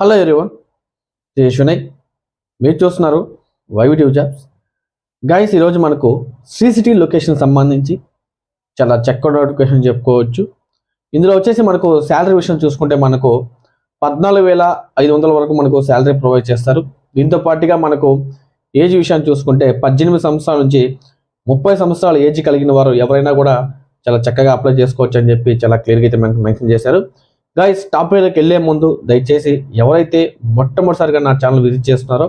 Hello everyone Vinay మీరు చూస్తున్నారు వైవిటివ్ jobs guys ఈరోజు మనకు సిసిటీ లొకేషన్ సంబంధించి చాలా చక్కటి నోటిఫికేషన్ చెప్పుకోవచ్చు. ఇందులో వచ్చేసి మనకు శాలరీ విషయం చూసుకుంటే మనకు పద్నాలుగు వేల ఐదు వందల వరకు మనకు శాలరీ ప్రొవైడ్ చేస్తారు. దీంతో పాటుగా మనకు ఏజ్ విషయాన్ని చూసుకుంటే పద్దెనిమిది సంవత్సరాల నుంచి ముప్పై సంవత్సరాల ఏజ్ కలిగిన వారు ఎవరైనా కూడా చాలా చక్కగా అప్లై చేసుకోవచ్చు అని చెప్పి చాలా క్లియర్గా అయితే మనకు మెన్షన్ చేశారు. గైస్ టాప్ వేలోకి వెళ్ళే ముందు దయచేసి ఎవరైతే మొట్టమొదటిసారిగా నా ఛానల్ విజిట్ చేస్తున్నారో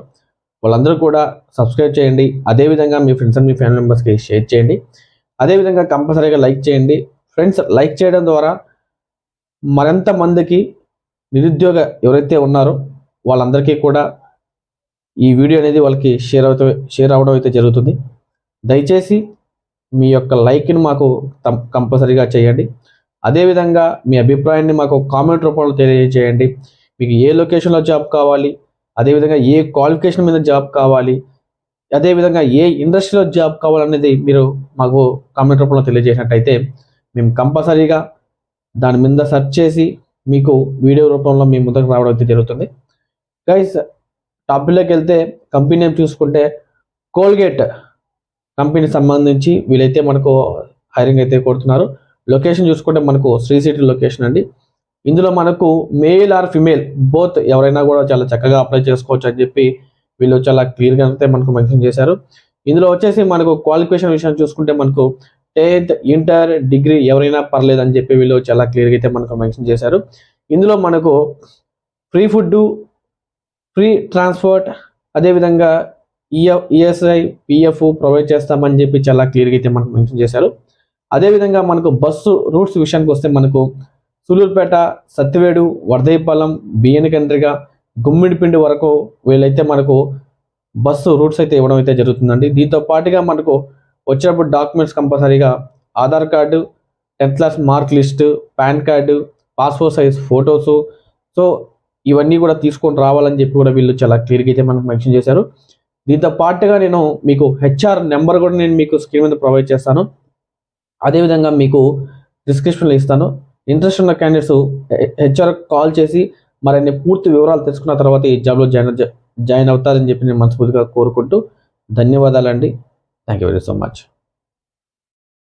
వాళ్ళందరూ కూడా సబ్స్క్రైబ్ చేయండి. అదేవిధంగా మీ ఫ్రెండ్స్ అండ్ మీ ఫ్యామిలీ మెంబర్స్కి షేర్ చేయండి. అదేవిధంగా కంపల్సరీగా లైక్ చేయండి. ఫ్రెండ్స్ లైక్ చేయడం ద్వారా మరింత మందికి నిరుద్యోగ ఎవరైతే ఉన్నారో వాళ్ళందరికీ కూడా ఈ వీడియో అనేది వాళ్ళకి షేర్ అవుతా షేర్ అవ్వడం అయితే జరుగుతుంది. దయచేసి మీ యొక్క లైక్ని మాకు కంపల్సరీగా చేయండి. అదేవిధంగా మీ అభిప్రాయాన్ని మాకు కామెంట్ రూపంలో తెలియజేయండి. మీకు ఏ లొకేషన్లో జాబ్ కావాలి అదేవిధంగా ఏ క్వాలిఫికేషన్ మీద జాబ్ కావాలి అదేవిధంగా ఏ ఇండస్ట్రీలో జాబ్ కావాలనేది మీరు మాకు కామెంట్ రూపంలో తెలియజేసినట్టయితే మేము కంపల్సరీగా దాని మీద సెర్చ్ చేసి మీకు వీడియో రూపంలో మీ ముందుకు రావడం అయితే జరుగుతుంది. గైస్ టాపిక్లోకి వెళ్తే కంపెనీ నేమ్ చూసుకుంటే కోల్గేట్ కంపెనీకి సంబంధించి వీళ్ళైతే మనకు హైరింగ్ అయితే కొడుతున్నారు లొకేషన్ చూసుకుంటే మనకు శ్రీ సిటీ లొకేషన్ అండి. ఇందులో మనకు మేల్ ఆర్ ఫిమేల్ బోత్ ఎవరైనా కూడా చాలా చక్కగా అప్లై చేసుకోవచ్చు అని చెప్పి వీళ్ళు చాలా క్లియర్గా అయితే మనకు మెన్షన్ చేశారు. ఇందులో వచ్చేసి మనకు క్వాలిఫికేషన్ విషయం చూసుకుంటే మనకు టెన్త్ ఇంటర్ డిగ్రీ ఎవరైనా పర్లేదు అని చెప్పి వీళ్ళు చాలా క్లియర్గా అయితే మనకు మెన్షన్ చేశారు. ఇందులో మనకు ఫ్రీ ఫుడ్ ఫ్రీ ట్రాన్స్పోర్ట్ అదేవిధంగా ఈఎఫ్ ఈఎస్ఐ పిఎఫ్ ప్రొవైడ్ చేస్తామని చెప్పి చాలా క్లియర్గా అయితే మనకు మెన్షన్ చేశారు. అదేవిధంగా మనకు బస్సు రూట్స్ విషయానికి వస్తే మనకు సూలూరుపేట సత్తివేడు వరదయ్యపాలెం బియ్యనకండ్రిగ గుమ్మిడిపిండి వరకు వీళ్ళైతే మనకు బస్సు రూట్స్ అయితే ఇవ్వడం అయితే జరుగుతుందండి. దీంతో పాటుగా మనకు వచ్చేటప్పుడు డాక్యుమెంట్స్ కంపల్సరీగా Aadhaar card tenth class mark list PAN card passport size photos. So ఇవన్నీ కూడా తీసుకొని రావాలని చెప్పి కూడా వీళ్ళు చాలా క్లియర్గా అయితే మనకు మెన్షన్ చేశారు. దీంతో పాటుగా నేను మీకు హెచ్ఆర్ నెంబర్ కూడా నేను మీకు స్క్రీన్ మీద ప్రొవైడ్ చేస్తాను. అదేవిధంగా మీకు డిస్క్రిప్షన్లో ఇస్తాను. ఇంట్రెస్ట్ ఉన్న క్యాండిడేట్స్ హెచ్ఆర్ కాల్ చేసి మరిన్ని పూర్తి వివరాలు తెలుసుకున్న తర్వాత ఈ జాబ్లో జాయిన్ జాయిన్ అవుతారని చెప్పి నేను మనస్ఫూర్తిగా కోరుకుంటూ ధన్యవాదాలండి. Thank you very so much